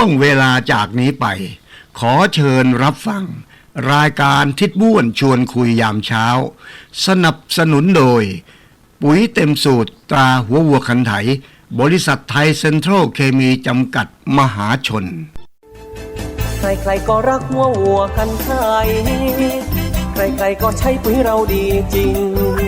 ช่วงเวลาจากนี้ไป ขอเชิญรับฟัง รายการทิศบ้วนชวนคุยยามเช้า สนับสนุนโดย ปุ๋ยเต็มสูตรตราหัววัวคันไถ บริษัทไทยเซ็นทรัลเคมีจำกัดมหาชน ใครๆก็รักหัววัวกันไทยใครๆก็ใช้ปุ๋ยเราดีจริง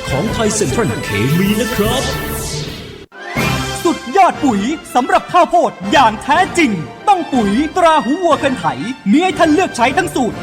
ของไทยเซ็นทรัลเคมีนะครับ สุดยอดปุ๋ยสำหรับข้าวโพดอย่างแท้จริง ต้องปุ๋ยตราหูวัวกันไถ มีให้ท่านเลือกใช้ทั้งสูตร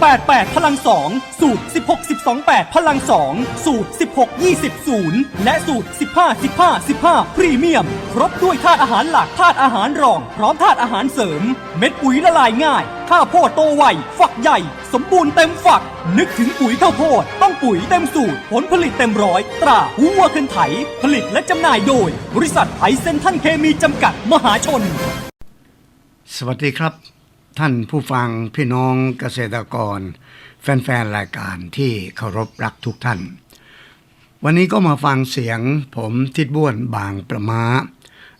1688 พลัง 2 สูตร 16 28 พลัง 2 สูตร 16 20 0 และสูตร 15 15 15 พรีเมียม ครบด้วยธาตุอาหารหลักธาตุอาหารรอง พร้อมธาตุอาหารเสริม เม็ดปุ๋ยละลายง่ายข้าวโพดโตไวฝักใหญ่ สมบูรณ์เต็มฝัก นึกถึงปุ๋ยข้าวโพด ต้องปุ๋ยเต็มสูตร ผลผลิตเต็มร้อย ตราหูวัวกันไถ ผลิตและจำหน่ายโดย บริษัทไทยเซนทันเคมีจำกัดมหาชน สวัสดีครับ ท่านผู้ฟังพี่น้องเกษตรกร แฟนๆ รายการที่เคารพรักทุกท่าน วันนี้ก็มาฟังเสียงผมทิดบ้วนบางประมา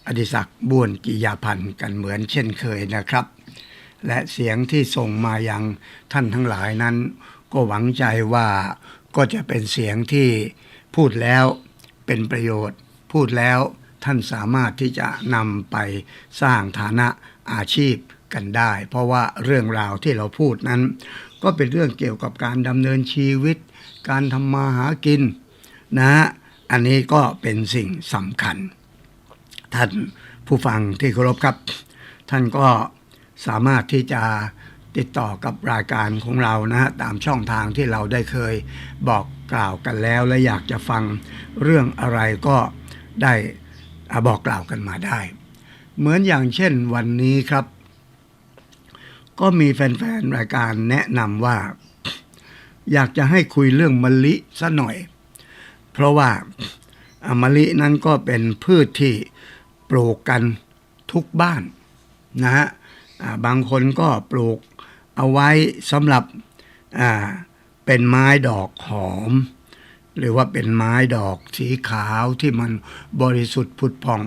อดิศักดิ์บ้วนกิยาพันธ์กันเหมือนเช่นเคยนะครับ และเสียงที่ส่งมายังท่านทั้งหลายนั้น ก็หวังใจว่าก็จะเป็นเสียงที่พูดแล้วเป็นประโยชน์ พูดแล้วท่านสามารถที่จะนำไปสร้างฐานะอาชีพ กันได้ เพราะว่าเรื่องราวที่เราพูดนั้น ก็เป็นเรื่องเกี่ยวกับการดำเนินชีวิต การทำมาหากินนะฮะอันนี้ก็เป็นสิ่งสำคัญ ท่านผู้ฟังที่เคารพครับ ท่านก็สามารถที่จะติดต่อกับรายการของเรานะฮะตามช่องทางที่เราได้เคยบอกกล่าวกันแล้ว และอยากจะฟังเรื่องอะไรก็ได้อาบอกกล่าวกันมาได้ เหมือนอย่างเช่นวันนี้ครับ ก็มีแฟนๆ รายการแนะนำว่า อยากจะให้คุยเรื่องมะลิซะหน่อย เพราะว่ามะลินั้นก็เป็นพืชที่ปลูกกันทุกบ้านนะฮะบางคนก็ปลูกเอาไว้สำหรับเป็นไม้ดอกหอม หรือว่าเป็นไม้ดอกสีขาวที่มันบริสุทธิ์ผุดผ่อง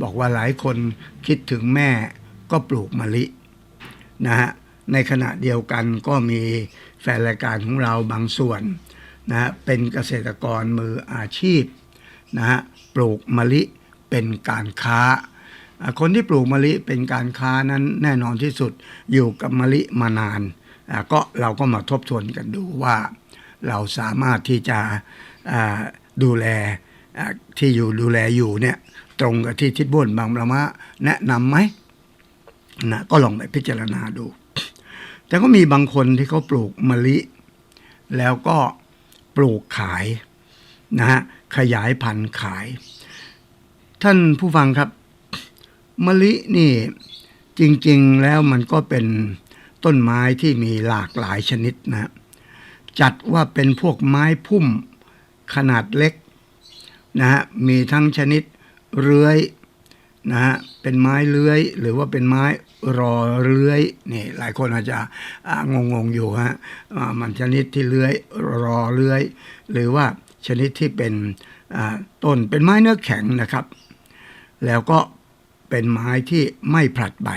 บอกว่าหลายคนคิดถึงแม่ก็ปลูกมะลิ นะฮะในขณะเดียวกันก็มีแฟนรายการของเราบางส่วนนะฮะเป็นเกษตรกรมืออาชีพนะฮะปลูกมะลิเป็นการค้า คนที่ปลูกมะลิเป็นการค้านั้นแน่นอนที่สุดอยู่กับมะลิมานานก็เราก็มาทบทวนกันดูว่า เราสามารถที่จะดูแลที่อยู่ดูแลอยู่เนี่ยตรงกับที่ทิศบุญบางประมะแนะนำไหม นะก็ลองไปพิจารณาดู แต่ก็มีบางคนที่เขาปลูกมะลิ แล้วก็ปลูกขายนะฮะขยายพันธุ์ขาย ท่านผู้ฟังครับ มะลินี่จริงๆแล้วมันก็เป็นต้นไม้ที่มีหลากหลายชนิดนะจัดว่าเป็นพวกไม้พุ่มขนาดเล็กนะฮะมีทั้งชนิดเรื้อย นะฮะเป็นไม้เลื้อย หรือว่าเป็นไม้รอเลื้อยนี่หลายคนอาจจะงงงอยู่ฮะมันชนิดที่เลื้อยรอเลื้อย หรือว่าชนิดที่เป็นต้นเป็นไม้เนื้อแข็งนะครับ แล้วก็เป็นไม้ที่ไม่ผลัดใบ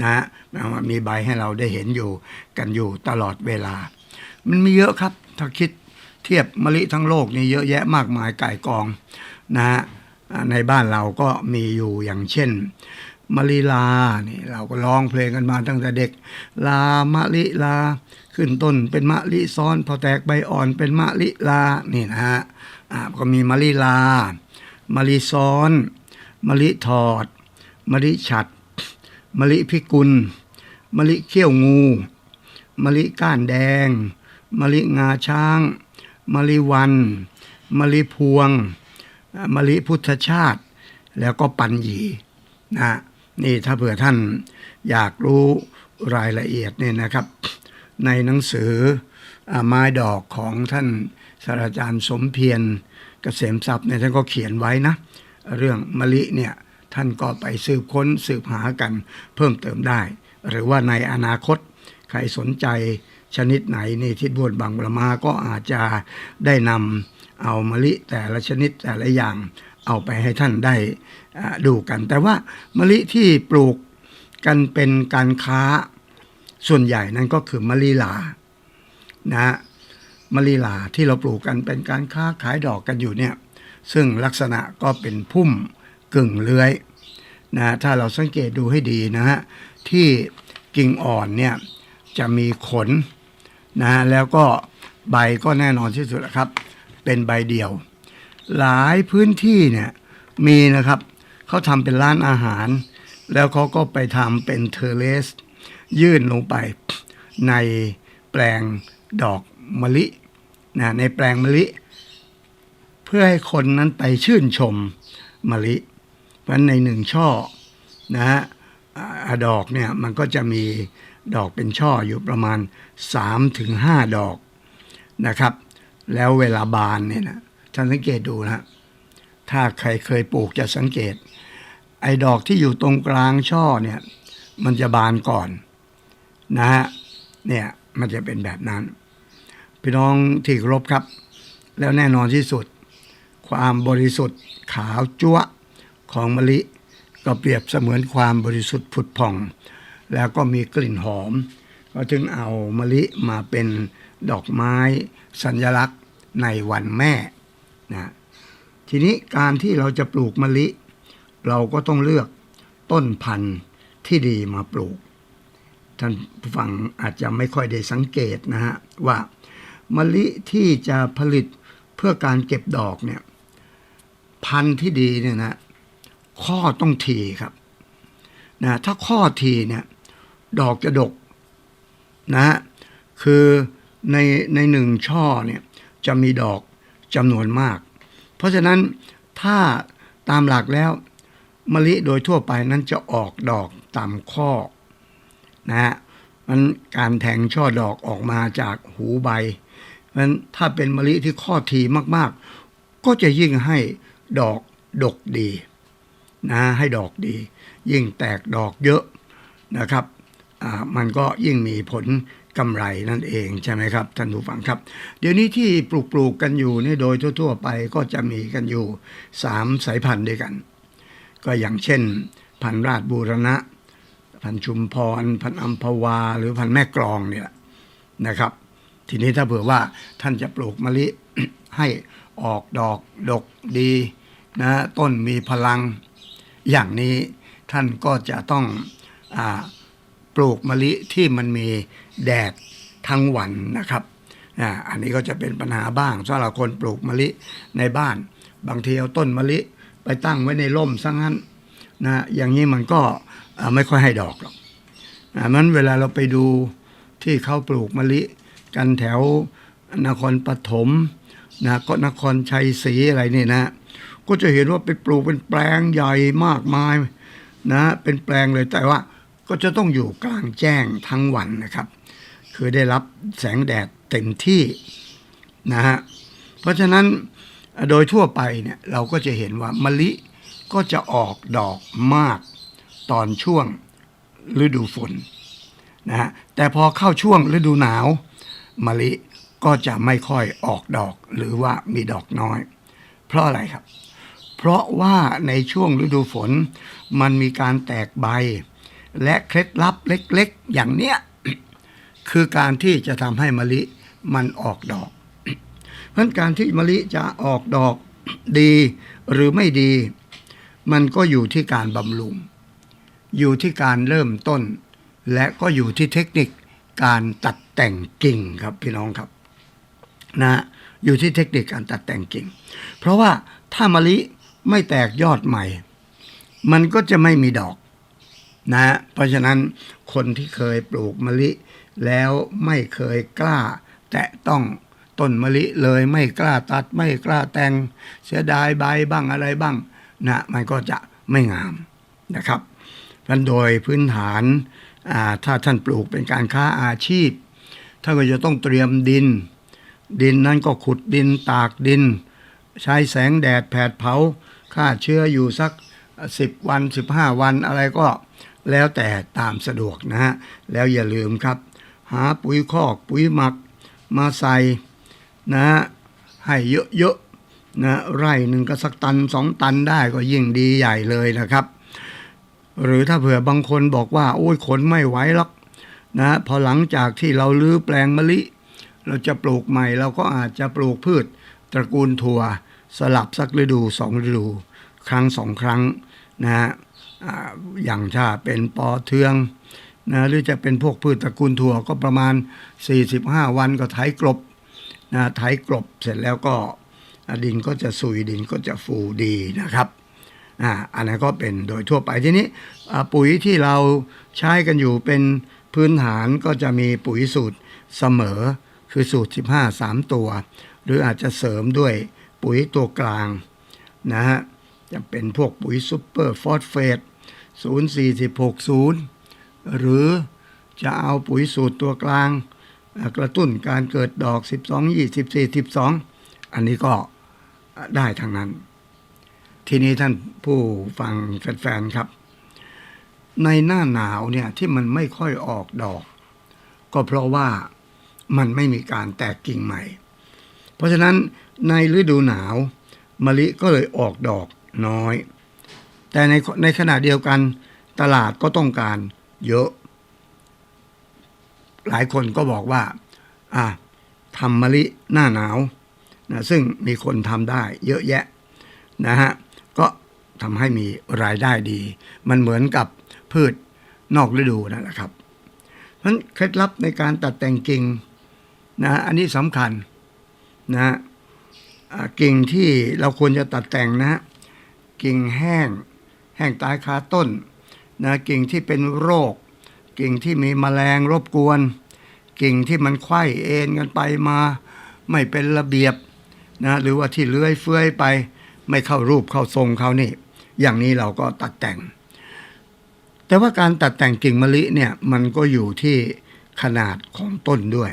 นะฮะมีใบให้เราได้เห็นอยู่กันอยู่ตลอดเวลา มันมีเยอะครับถ้าคิดเทียบมะลิทั้งโลกนี่เยอะแยะมากมายไก่กองนะฮะ ในบ้านเราก็มีอยู่อย่างเช่นมะลิลานี่เราก็ร้องเพลงกันมาตั้งแต่เด็ก ลามะลิลา ขึ้นต้นเป็นมะลิซ้อนพอแตกใบอ่อนเป็นมะลิลานี่นะฮะก็มีมะลิลามะลิซ้อนมะลิถอดมะลิฉัดมะลิพิกุลมะลิเขี้ยวงูมะลิก้านแดงมะลิงาช้างมะลิวันมะลิพวง มะลิพุทธชาติ แล้วก็ปัญญีนะนี่ถ้าเผื่อท่านอยากรู้รายละเอียดเนี่ยนะครับ ในหนังสือไม้ดอกของท่านศาสตราจารย์สมเพียรเกษมทรัพย์เนี่ยท่านก็เขียนไว้นะ เรื่องมะลิเนี่ยท่านก็ไปสืบค้นสืบหากันเพิ่มเติมได้ หรือว่าในอนาคตใครสนใจชนิดไหนในทิศบวนบางประมาก็อาจจะได้นำ เอามะลิแต่ละชนิดแต่ละอย่างเอาไปให้ท่านได้ดูกัน แต่ว่ามะลิที่ปลูกกันเป็นการค้าส่วนใหญ่นั้นก็คือมะลิลานะมะลิลาที่เราปลูกกันเป็นการค้าขายดอกกันอยู่เนี่ยซึ่งลักษณะก็เป็นพุ่มกึ่งเลื้อยนะถ้าเราสังเกตดูให้ดีนะฮะที่กิ่งอ่อนเนี่ยจะมีขนนะแล้วก็ใบก็แน่นอนที่สุดนะครับ เป็นใบเดียว หลายพื้นที่เนี่ยมีนะครับเขาทำเป็นร้านอาหาร แล้วเขาก็ไปทำเป็นเทเลส ยื่นลงไปในแปลงดอกมะลินะในแปลงมะลิ เพื่อให้คนนั้นไปชื่นชมมะลิเพราะในหนึ่งช่อนะฮะอ่าดอกเนี่ยมันก็จะมีดอกเป็นช่ออยู่ประมาณ 3-5 ดอกนะครับ แล้วเวลาบานเนี่ยนะท่านสังเกตดูนะถ้าใครเคยปลูกจะสังเกต ไอ้ดอกที่อยู่ตรงกลางช่อเนี่ย มันจะบานก่อนนะฮะเนี่ยมันจะเป็นแบบนั้น พี่น้องที่รบครับ แล้วแน่นอนที่สุด ความบริสุทธิ์ขาวจั๊วของมะลิก็เปรียบเสมือนความบริสุทธิ์ผุดผ่อง แล้วก็มีกลิ่นหอม ก็ถึงเอามะลิมาเป็น ดอกไม้ สัญลักษณ์ในวันแม่นะทีนี้การที่เราจะปลูกมะลิ เราก็ต้องเลือกต้นพันธุ์ที่ดีมาปลูก ท่านผู้ฟังอาจจะไม่ค่อยได้สังเกตนะฮะว่ามะลิที่จะผลิตเพื่อการเก็บดอกเนี่ยพันธุ์ที่ดีเนี่ยนะข้อต้องทีครับนะถ้าข้อทีเนี่ยดอกจะดกนะฮะคือ ในในหนึ่งช่อเนี่ยจะมีดอกจำนวนมาก เพราะฉะนั้นถ้าตามหลักแล้วมะลิโดยทั่วไปนั้นจะออกดอกตามข้อนะฮะมันการแทงช่อดอกออกมาจากหูใบมันถ้าเป็นมะลิที่ข้อทีมากๆ ก็จะยิ่งให้ดอกดกดีนะให้ดอกดี ยิ่งแตกดอกเยอะนะครับอ่ามันก็ยิ่งมีผล กำไรนั่นเองใช่ไหมครับท่านผู้ฟังครับ เดี๋ยวนี้ที่ปลูกปลูกกันอยู่นี่โดยทั่ว ๆ ไปก็จะมีกันอยู่สามสายพันธุ์ด้วยกัน ก็อย่างเช่น พันธุ์ราชบูรณะ พันธุ์ชุมพร พันธุ์อัมพวา หรือพันธุ์แม่กลองเนี่ยนะครับ ทีนี้ถ้าเผื่อว่าท่านจะปลูกมะลิให้ออกดอกดกดีนะต้นมีพลังอย่างนี้ท่านก็จะต้องอปลูกมะลิที่มันมี แดดทั้งวันนะครับอ่าอันนี้ก็จะเป็นปัญหาบ้างสำหรับคนปลูกมะลิในบ้าน บางทีเอาต้นมะลิไปตั้งไว้ในร่มซะงั้นนะอย่างนี้มันก็ไม่ค่อยให้ดอกหรอกอ่ามันเวลาเราไปดูที่เขาปลูกมะลิกันแถวนครปฐมนะก็นครชัยศรีอะไรนี่นะ ก็จะเห็นว่าไปปลูกเป็นแปลงใหญ่มากมายนะเป็นแปลงเลยแต่ว่าก็จะต้องอยู่กลางแจ้งทั้งวันนะครับ คือได้รับแสงแดดเต็มที่นะฮะเพราะฉะนั้นโดยทั่วไปเนี่ยเราก็จะเห็นว่ามะลิก็จะออกดอกมากตอนช่วงฤดูฝนนะฮะแต่พอเข้าช่วงฤดูหนาวมะลิก็จะไม่ค่อยออกดอกหรือว่ามีดอกน้อย เพราะอะไรครับ เพราะว่าในช่วงฤดูฝนมันมีการแตกใบ และเคล็ดลับเล็กๆ อย่างเนี้ย คือการที่จะทำให้มะลิมันออกดอก เพราะฉะนั้นการที่มะลิจะออกดอกดีหรือไม่ดี มันก็อยู่ที่การบำรุง อยู่ที่การเริ่มต้น และก็อยู่ที่เทคนิคการตัดแต่งกิ่งครับพี่น้องครับนะฮะอยู่ที่เทคนิคการตัดแต่งกิ่ง เพราะว่าถ้ามะลิไม่แตกยอดใหม่ มันก็จะไม่มีดอกนะฮะเพราะฉะนั้นคนที่เคยปลูกมะลิ แล้วไม่เคยกล้า แตะต้องต้นมะลิเลยไม่กล้าตัดไม่กล้าแต่งเสียดายใบบ้างอะไรบ้างนะมันก็จะไม่งามนะครับเพราะฉะนั้นโดยพื้นฐานถ้าท่านปลูกเป็นการค้าอาชีพท่านก็จะต้องเตรียมดิน ดินนั้นก็ขุดดินตากดิน ใช้แสงแดดแผดเผาฆ่าเชื้ออยู่สัก 10 วัน 15 วันอะไรก็แล้วแต่ตามสะดวกนะฮะ แล้วอย่าลืมครับ หาปุ๋ยคอกปุ๋ยหมักมาใส่นะ ให้เยอะๆนะไร่หนึ่งก็สักตันสองตันได้ก็ยิ่งดีใหญ่เลยนะครับ หรือถ้าเผื่อบางคนบอกว่า โอ้ยขนไม่ไหวหรอกนะพอหลังจากที่เราลื้อแปลงมะลิ เราจะปลูกใหม่เราก็อาจจะปลูกพืช ตระกูลถั่ว สลับสักฤดูสองฤดู ครั้งสองครั้งนะฮะอ่าอย่างถ้าเป็นปอเทือง นะหรือจะเป็นพวกพืชตระกูลถั่วก็ประมาณ 45 วันก็ไถกลบนะไถกลบเสร็จแล้วก็ดินก็จะสุยดินก็จะฟูดีนะครับอ่าอันนั้นก็เป็นโดยทั่วไปทีนี้ปุ๋ยที่เราใช้กันอยู่เป็นพื้นฐานก็จะมีปุ๋ยสูตรเสมอคือสูตร 15 3 ตัว หรืออาจจะเสริมด้วยปุ๋ยตัวกลางนะฮะจะเป็นพวกปุ๋ยซูเปอร์ฟอสเฟต 0 4 6 0 หรือจะเอาปุ๋ยสูตรตัวกลาง กระตุ้นการเกิดดอก 12 24 12 อันนี้ก็ได้ทั้งนั้น ทีนี้ท่านผู้ฟังแฟนๆครับ ในหน้าหนาวเนี่ยที่มันไม่ค่อยออกดอก ก็เพราะว่ามันไม่มีการแตกกิ่งใหม่ เพราะฉะนั้นในฤดูหนาวมะลิก็เลยออกดอกน้อย แต่ในในขณะเดียวกันตลาดก็ต้องการ เยอะ หลายคนก็บอกว่า อะทำมะลิหน้าหนาวนะซึ่งมีคนทำได้เยอะแยะนะฮะก็ทำให้มีรายได้ดี มันเหมือนกับพืชนอกฤดูนั่นแหละครับเพราะฉะนั้นเคล็ดลับในการตัดแต่งกิ่งนะอันนี้สำคัญนะกิ่งที่เราควรจะตัดแต่งนะกิ่งแห้ง แห้งตายคาต้น นะกิ่งที่เป็นโรค กิ่งที่มีแมลงรบกวน กิ่งที่มันไขว้เอ็นกันไปมา ไม่เป็นระเบียบนะหรือว่าที่เลื้อยเฟื้อยไป ไม่เข้ารูปเข้าทรงเขานี่ อย่างนี้เราก็ตัดแต่ง แต่ว่าการตัดแต่งกิ่งมะลิเนี่ยมันก็อยู่ที่ขนาดของต้นด้วย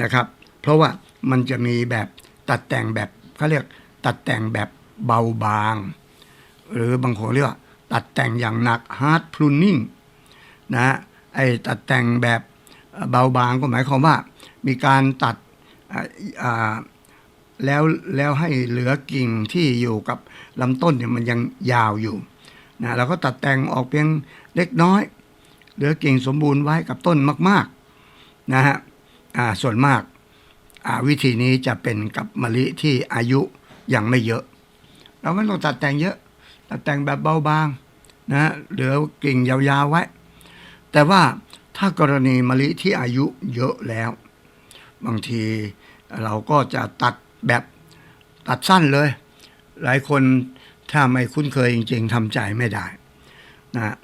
นะครับ เพราะว่ามันจะมีแบบตัดแต่งแบบเขาเรียกตัดแต่งแบบเบาบาง หรือบางคนเรียกว่า ตัดแต่งอย่างหนัก hard pruning นะไอ้ตัดแต่งแบบเบาบางก็หมายความว่า มีการตัดแล้วแล้วให้เหลือกิ่งที่อยู่กับลำต้นเนี่ยมันยังยาวอยู่นะเราก็ตัดแต่งออกเพียงเล็กน้อย เหลือกิ่งสมบูรณ์ไว้กับต้นมากๆนะฮะอ่าส่วนมากอ่าวิธีนี้จะเป็นกับมะลิที่อายุยังไม่เยอะ เราไม่ต้องตัดแต่งเยอะ ตัดแต่งแบบเบาบางนะฮะเหลือกิ่งยาวๆไว้ แต่ว่าถ้ากรณีมะลิที่อายุเยอะแล้ว บางทีเราก็จะตัดแบบตัดสั้นเลย หลายคนถ้าไม่คุ้นเคยจริง ๆทำใจไม่ได้นะ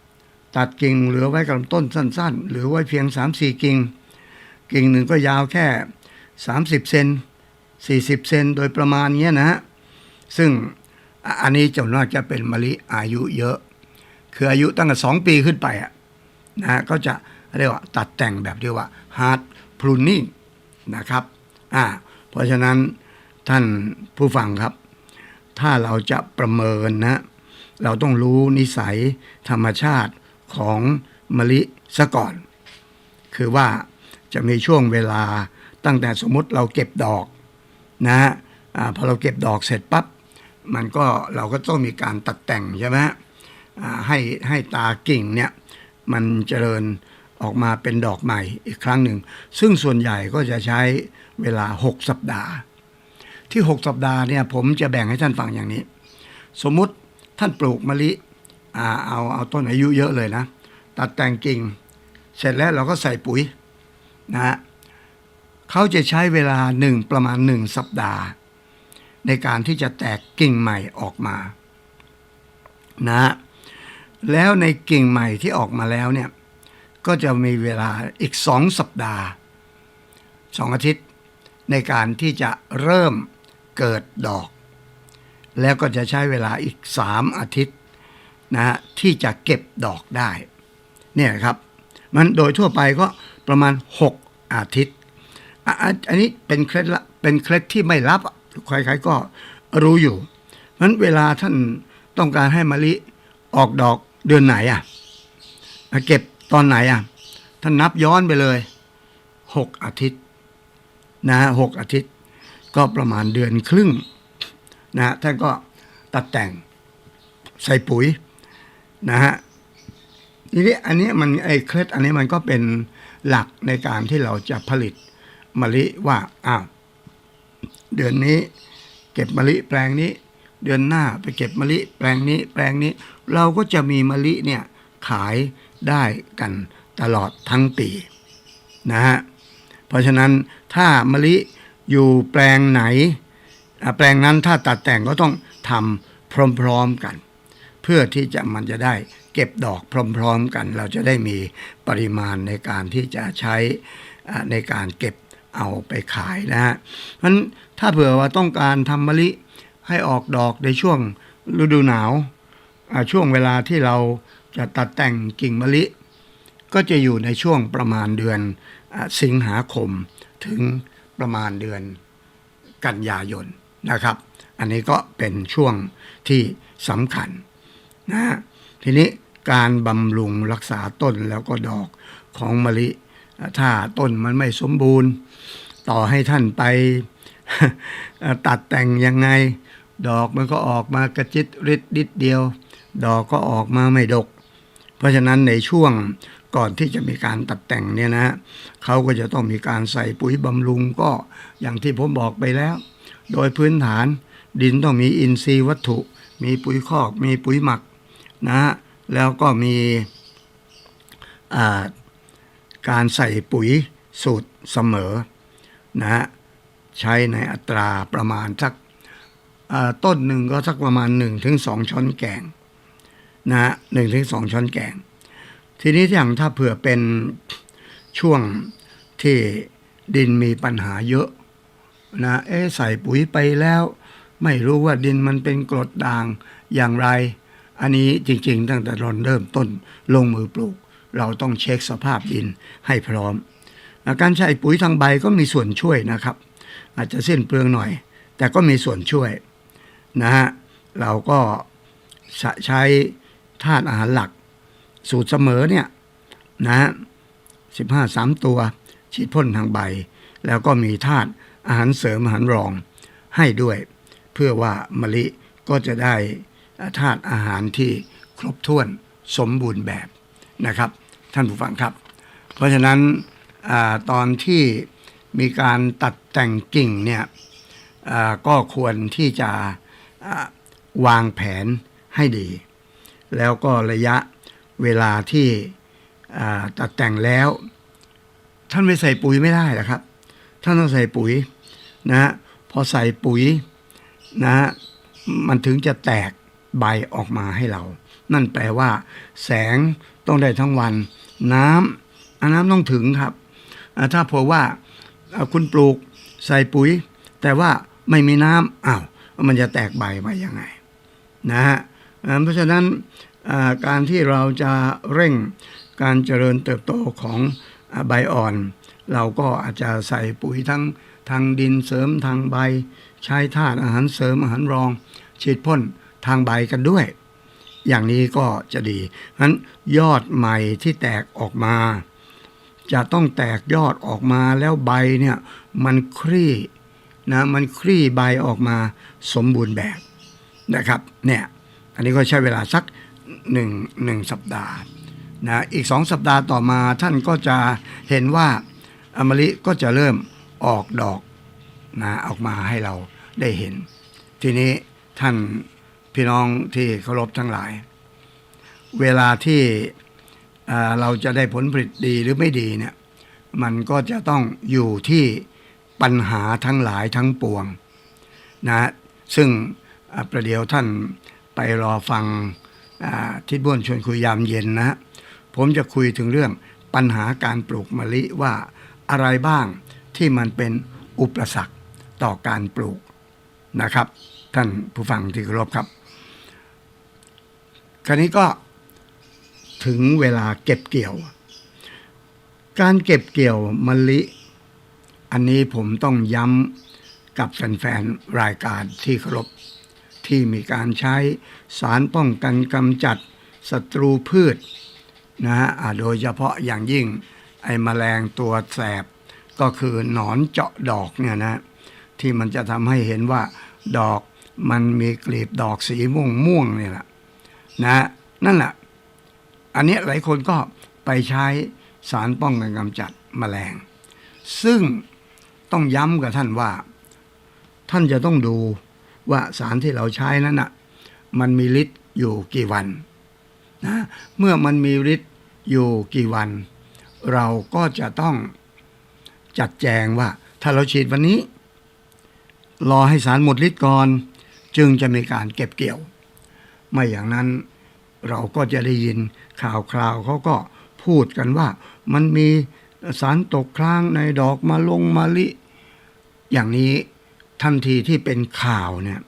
ตัดกิ่งเหลือไว้กับต้นสั้น ๆ หรือไว้เพียง 3-4 กิ่ง กิ่งหนึ่งก็ยาวแค่ 30 เซน40 เซนโดยประมาณเนี้ยนะฮะซึ่ง อันนี้จำนวนจะเป็นมะลิอายุเยอะ คืออายุตั้งแต่สองปีขึ้นไปอะนะฮะก็จะเรียกว่าตัดแต่งแบบเรียกว่า hard pruning นะครับอ่าเพราะฉะนั้นท่านผู้ฟังครับ ถ้าเราจะประเมินนะเราต้องรู้นิสัยธรรมชาติของมะลิซะก่อน คือว่าจะมีช่วงเวลาตั้งแต่สมมติเราเก็บดอกนะฮะอ่าพอเราเก็บดอกเสร็จปั๊บ มันก็เราก็ต้องมีการตัดแต่งใช่ไหมให้ให้ตากิ่งเนี่ยมันเจริญออกมาเป็นดอกใหม่อีกครั้งหนึ่ง ซึ่งส่วนใหญ่ก็จะใช้เวลา 6 สัปดาห์ ที่ 6 สัปดาห์เนี่ยผมจะแบ่งให้ท่านฟังอย่างนี้ สมมุติท่านปลูกมะลิอ่าเอาเอาต้นอายุเยอะเลยนะ ตัดแต่งกิ่ง เสร็จแล้วเราก็ใส่ปุ๋ยนะฮะเขาจะใช้เวลาหนึ่งประมาณหนึ่งสัปดาห์ ในการที่จะแตกกิ่งใหม่ออกมานะฮะแล้วในกิ่งใหม่ที่ออกมาแล้วเนี่ยก็จะมีเวลาอีกสองสัปดาห์สองอาทิตย์ ในการที่จะเริ่มเกิดดอก แล้วก็จะใช้เวลาอีกสามอาทิตย์นะฮะที่จะเก็บดอกได้เนี่ยครับมันโดยทั่วไปก็ประมาณ 6 อาทิตย์ อันนี้เป็นเคล็ดละเป็นเคล็ดที่ไม่ลับ ใครๆก็รู้อยู่มันเวลาท่านต้องการให้มะลิออกดอกเดือนไหนอะอะเก็บตอนไหนอะ ท่านนับย้อนไปเลย6อาทิตย์นะฮะหกอาทิตย์ ก็ประมาณเดือนครึ่งนะฮะท่านก็ตัดแต่งใส่ปุ๋ย นะฮะทีนี้อันนี้มันไอ้เคล็ดอันนี้มันก็เป็นหลักในการที่เราจะผลิตมะลิว่าอ้าว เดือนนี้ เก็บมะลิแปลงนี้ เดือนหน้าไปเก็บมะลิแปลงนี้ แปลงนี้ เราก็จะมีมะลิเนี่ยขายได้กันตลอดทั้งปีนะฮะเพราะฉะนั้นถ้ามะลิอยู่แปลงไหน แปลงนั้นถ้าตัดแต่งก็ต้องทำพร้อมๆกัน เพื่อที่จะมันจะได้เก็บดอกพร้อมๆกัน เราจะได้มีปริมาณในการที่จะใช้ในการเก็บ เอาไปขายนะฮะเพราะฉะนั้นถ้าเผื่อว่าต้องการทำมะลิให้ออกดอกในช่วงฤดูหนาวช่วงเวลาที่เราจะตัดแต่งกิ่งมะลิ ก็จะอยู่ในช่วงประมาณเดือนอสิงหาคมถึงประมาณเดือนกันยายนนะครับ อันนี้ก็เป็นช่วงที่สำคัญนะฮะทีนี้การบำรุงรักษาต้นแล้วก็ดอกของมะลิ ถ้าต้นมันไม่สมบูรณ์ ต่อให้ท่านไปตัดแต่งยังไง ดอกมันก็ออกมากระจิตริดดิดเดียว ดอกก็ออกมาไม่ดก เพราะฉะนั้นในช่วงก่อนที่จะมีการตัดแต่งเนี่ยนะเขาก็จะต้องมีการใส่ปุ๋ยบำรุงก็อย่างที่ผมบอกไปแล้ว โดยพื้นฐานดินต้องมีอินทรีย์วัตถุ มีปุ๋ยคอก มีปุ๋ยหมักนะฮะแล้วก็มีอ่า การใส่ปุ๋ยสูตรเสมอนะฮะใช้ในอัตราประมาณสักต้นหนึ่งก็สักประมาณ 1-2ถึงช้อนแกงนะฮะหนึ่งถึงสองช้อนแกง ทีนี้อย่างถ้าเผื่อเป็นช่วงที่ดินมีปัญหาเยอะนะเอ๊ใส่ปุ๋ยไปแล้ว ไม่รู้ว่าดินมันเป็นกรดด่างอย่างไร อันนี้จริง ๆ ตั้งแต่ตอนเริ่มต้นลงมือปลูก เราต้องเช็คสภาพดินให้พร้อม การใช้ปุ๋ยทางใบก็มีส่วนช่วยนะครับ อาจจะสิ้นเปลืองหน่อย แต่ก็มีส่วนช่วยนะฮะเราก็ใช้ธาตุอาหารหลัก สูตรเสมอเนี่ยนะฮะ15 3ตัวฉีดพ่นทางใบ แล้วก็มีธาตุอาหารเสริมอาหารรองให้ด้วย เพื่อว่ามะลิก็จะได้ธาตุอาหารที่ครบถ้วนสมบูรณ์แบบนะครับ ท่านผู้ฟังครับ เพราะฉะนั้นอตอนที่มีการตัดแต่งกิ่งเนี่ยก็ควรที่จะวางแผนให้ดี แล้วก็ระยะเวลาที่ตัดแต่งแล้ว ท่านไม่ใส่ปุ๋ยไม่ได้หรอกครับ ท่านต้องใส่ปุ๋ยนะพอใส่ปุ๋ยนะมันถึงจะแตกใบออกมาให้เรา นั่นแปลว่า แสง ต้องได้ทั้งวัน น้ำอน้ำต้องถึงครับ ถ้าเผื่อว่าคุณปลูกใส่ปุ๋ย แต่ว่าไม่มีน้ำอ้าวมันจะแตกใบมายังไงนะฮะเพราะฉะนั้นการที่เราจะเร่งการเจริญเติบโตของใบอ่อน เราก็อาจจะใส่ปุ๋ยทั้งทางดินเสริมทางใบ ใช้ธาตุอาหารเสริมอาหารรอง ฉีดพ่นทางใบกันด้วย อย่างนี้ก็จะดีนั้นยอดใหม่ที่แตกออกมา จะต้องแตกยอดออกมาแล้วใบเนี่ยมันคลี่นะมันคลี่ใบออกมาสมบูรณ์แบบนะครับเนี่ยอันนี้ก็ใช้เวลาสักหนึ่งหนึ่งสัปดาห์นะอีกสองสัปดาห์ต่อมาท่านก็จะเห็นว่าอมลิก็จะเริ่มออกดอกนะออกมาให้เราได้เห็น ทีนี้ท่าน พี่น้องที่เคารพทั้งหลาย เวลาที่อ่เราจะได้ผลผลิตดีหรือไม่ดีเนี่ยมันก็จะต้องอยู่ที่ปัญหาทั้งหลายทั้งปวงนะซึ่งประเดี๋ยวท่านไปรอฟังทิศบ้วนชวนคุยยามเย็นนะ ผมจะคุยถึงเรื่องปัญหาการปลูกมะลิว่าอะไรบ้างที่มันเป็นอุปสรรคต่อการปลูกนะครับ ท่านผู้ฟังที่เคารพครับ คราวนี้ก็ถึงเวลาเก็บเกี่ยว การเก็บเกี่ยวมะลิ อันนี้ผมต้องย้ำกับแฟนๆรายการที่เคารพที่มีการใช้สารป้องกันกำจัดศัตรูพืชนะฮะโดยเฉพาะอย่างยิ่งไอ้แมลงตัวแสบ ก็คือหนอนเจาะดอกเนี่ยนะ ที่มันจะทำให้เห็นว่าดอกมันมีกลีบดอกสีม่วงม่วงเนี่ยแหละ นะนั่นแหละอันนี้หลายคนก็ไปใช้สารป้องกันกำจัดแมลง ซึ่งต้องย้ำกับท่านว่า ท่านจะต้องดูว่าสารที่เราใช้นั้นน่ะมันมีฤทธิ์อยู่กี่วันนะเมื่อมันมีฤทธิ์อยู่กี่วัน เราก็จะต้องจัดแจงว่า ถ้าเราฉีดวันนี้ รอให้สารหมดฤทธิ์ก่อน จึงจะมีการเก็บเกี่ยว ไม่อย่างนั้นเราก็จะได้ยินข่าวคราวเขาก็พูดกันว่ามันมีสารตกค้างในดอกมะลงมะลิ อย่างนี้ทันทีที่เป็นข่าวเนี่ย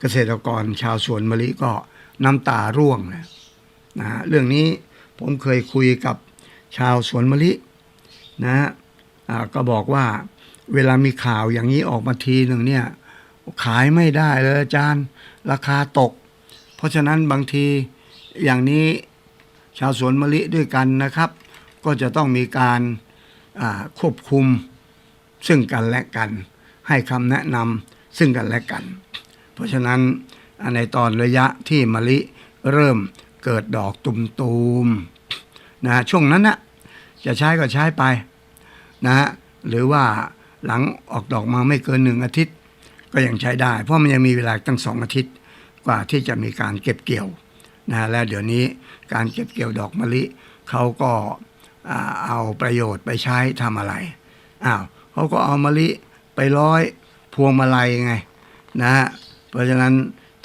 เกษตรกรชาวสวนมะลิก็น้ำตาร่วงนะนะฮะเรื่องนี้ผมเคยคุยกับชาวสวนมะลินะฮะก็บอกว่าเวลามีข่าวอย่างนี้ออกมาทีหนึ่งเนี่ยขายไม่ได้เลยอาจารย์ ราคาตก เพราะฉะนั้นบางทีอย่างนี้ชาวสวนมะลิด้วยกันนะครับ ก็จะต้องมีการควบคุมซึ่งกันและกัน ให้คำแนะนำซึ่งกันและกัน เพราะฉะนั้นในตอนระยะที่มะลิเริ่มเกิดดอกตุมๆนะช่วงนั้นนะจะใช้ก็ใช้ไปนะฮะหรือว่าหลังออกดอกมาไม่เกินหนึ่งอาทิตย์ ก็ยังใช้ได้ เพราะมันยังมีเวลาตั้งสองอาทิตย์ กว่าที่จะมีการเก็บเกี่ยวนะและเดี๋ยวนี้การเก็บเกี่ยวดอกมะลิเขาก็เอาประโยชน์ไปใช้ทำอะไรอ้าวเขาก็เอามะลิไปร้อยพวงมาลัยไงนะฮะเพราะฉะนั้น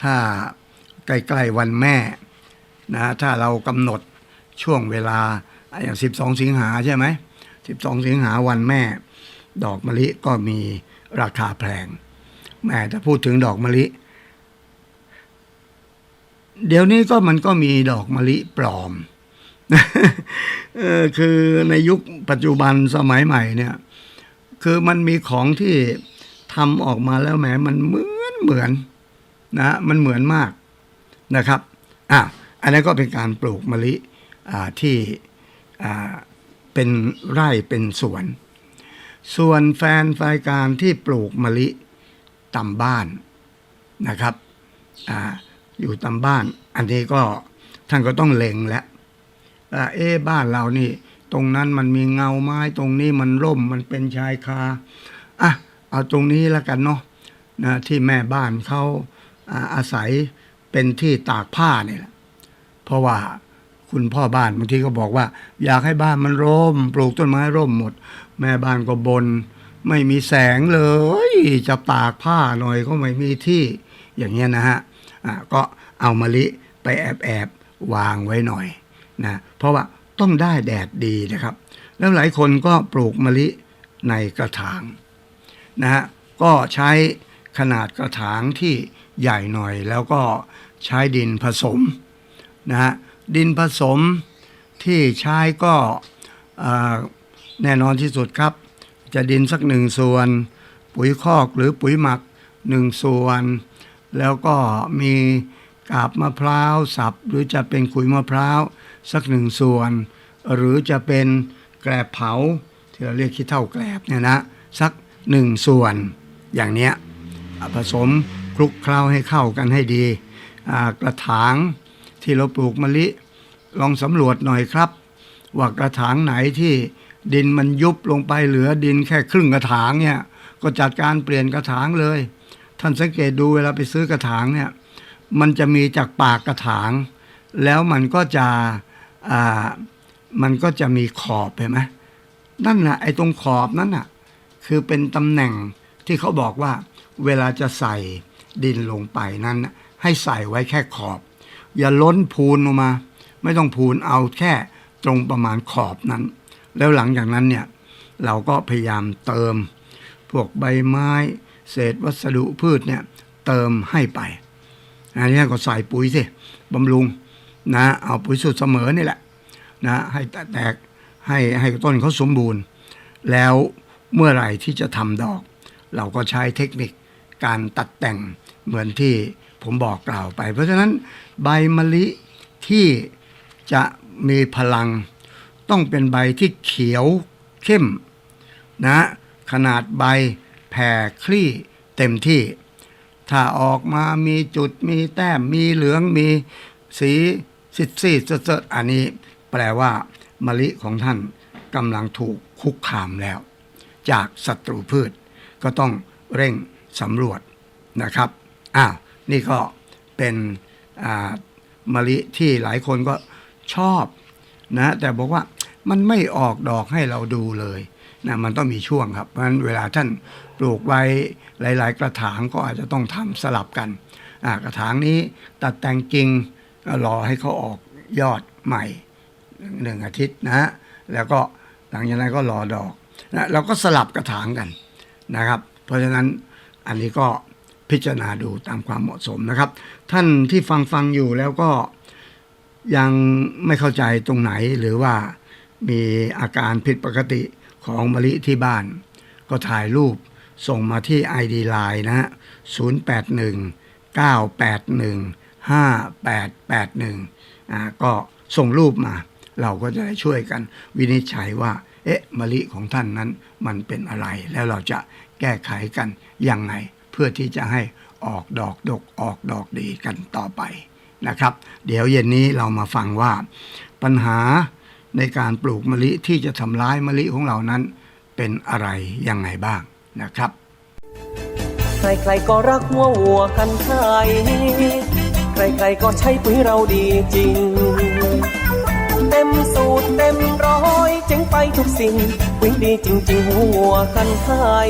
ถ้าใกล้ ๆ วันแม่นะถ้าเรากำหนดช่วงเวลาอย่าง 12 สิงหาใช่ไหม 12 สิงหาวันแม่ ดอกมะลิก็มีราคาแพงแม่ถ้าพูดถึงดอกมะลิ เดี๋ยวนี้ก็มันก็มีดอกมะลิปลอมเออคือในยุคปัจจุบันสมัยใหม่เนี่ย คือมันมีของที่ทำออกมาแล้วแหมมันเหมือนเหมือนนะมันเหมือนมากนะครับอะอันนั้นก็เป็นการปลูกมะลิอ่าที่อ่าเป็นไร่เป็นสวน ส่วนแฟนรายการที่ปลูกมะลิตามบ้านนะครับอา อยู่ตามบ้าน อันนี้ก็ท่านก็ต้องเล็งแล้วเอ๊บ้านเรานี่ ตรงนั้นมันมีเงาไม้ตรงนี้มันร่มมันเป็นชายคาอะเอาตรงนี้แล้วกันเนาะนะที่แม่บ้านเขาอาอาศัยเป็นที่ตากผ้าเนี่ยแหละเพราะว่าคุณพ่อบ้านบางทีก็บอกว่า อยากให้บ้านมันร่ม ปลูกต้นไม้ร่มหมด แม่บ้านก็บน ไม่มีแสงเลย จะตากผ้าหน่อยก็ไม่มีที่อย่างเงี้ยนะฮะ อะก็เอามะลิไปแอบแอบวางไว้หน่อยนะเพราะว่าต้องได้แดดดีนะครับ แล้วหลายคนก็ปลูกมะลิในกระถางนะฮะก็ใช้ขนาดกระถางที่ใหญ่หน่อย แล้วก็ใช้ดินผสมนะฮะดินผสมที่ใช้ก็แน่นอนที่สุดครับ จะดินสักหนึ่งส่วน ปุ๋ยคอกหรือปุ๋ยหมักหนึ่งส่วน แล้วก็มีกาบมะพร้าวสับ หรือจะเป็นขุยมะพร้าวสักหนึ่งส่วน หรือจะเป็นแกลบเผาที่เราเรียกขี้เท่าแกลบเนี่ยนะสักหนึ่งส่วนอย่างเนี้ยผสมคลุกเคล้าให้เข้ากันให้ดีกระถางที่เราปลูกมะลิลองสำรวจหน่อยครับ ว่ากระถางไหนที่ดินมันยุบลงไปเหลือดินแค่ครึ่งกระถางเนี่ยก็จัดการเปลี่ยนกระถางเลย ท่านสังเกตดูเวลาไปซื้อกระถางเนี่ย มันจะมีจากปากกระถาง แล้วมันก็จะอ่ามันก็จะมีขอบเห็นไหมนั่นแหละไอ้ตรงขอบนั่นน่ะ คือเป็นตำแหน่งที่เขาบอกว่า เวลาจะใส่ดินลงไปนั้น ให้ใส่ไว้แค่ขอบ อย่าล้นพูนออกมา ไม่ต้องพูนเอาแค่ตรงประมาณขอบนั้น แล้วหลังจากนั้นเนี่ย เราก็พยายามเติม พวกใบไม้ เศษวัสดุพืชเนี่ยเติมให้ไป อันนี้ก็ใส่ปุ๋ยสิบำรุงนะเอาปุ๋ยสูตรเสมอนี่แหละนะให้แตกให้ให้ต้นเขาสมบูรณ์ แล้วเมื่อไหร่ที่จะทำดอก เราก็ใช้เทคนิคการตัดแต่งเหมือนที่ผมบอกกล่าวไป เพราะฉะนั้นใบมะลิที่จะมีพลังต้องเป็นใบที่เขียวเข้มนะขนาดใบ แผ่คลี่เต็มที่ ถ้าออกมามีจุดมีแต้มมีเหลืองมีสีสิดซีดเสดๆอันนี้แปลว่ามะลิของท่านกำลังถูกคุกคามแล้ว จากศัตรูพืช ก็ต้องเร่งสำรวจนะครับอ้าวนี่ก็เป็นมะลิที่หลายคนก็ชอบนะแต่บอกว่ามันไม่ออกดอกให้เราดูเลย นะมันต้องมีช่วงครับเพราะฉะนั้นเวลาท่านปลูกไว้หลาย ๆ กระถางก็อาจจะต้องทำสลับกันกระถางนี้ตัดแต่งกิ่งรอให้เขาออกยอดใหม่หนึ่งอาทิตย์นะฮะแล้วก็หลังจากนั้นก็รอดอกนะเราก็สลับกระถางกันนะครับ เพราะฉะนั้นอันนี้ก็พิจารณาดูตามความเหมาะสมนะครับ ท่านที่ฟังฟังอยู่แล้วก็ยังไม่เข้าใจตรงไหนหรือว่ามีอาการผิดปกติ ของมะลิที่บ้าน ก็ถ่ายรูปส่งมาที่ ID Line นะฮะ081 981 5881อ่าก็ส่งรูปมา เราก็จะได้ช่วยกัน วินิจฉัยว่า เอ๊ะมะลิของท่านนั้นมันเป็นอะไร แล้วเราจะแก้ไขกันยังไง เพื่อที่จะให้ออกดอกดกออกดอกดีกันต่อไปนะครับ เดี๋ยวเย็นนี้เรามาฟังว่า ปัญหา ในการปลูกมะลิที่จะทำร้ายมะลิของเรานั้น เป็นอะไรยังไงบ้างนะครับ ใครๆก็รักหัววัวกันไทยใครๆก็ใช้ปุ๋ยเราดีจริง เต็มสูตรเต็มร้อยเจ๋งไปทุกสิ่ง ปุ๋ยดีจริงๆหัววัวกันไทย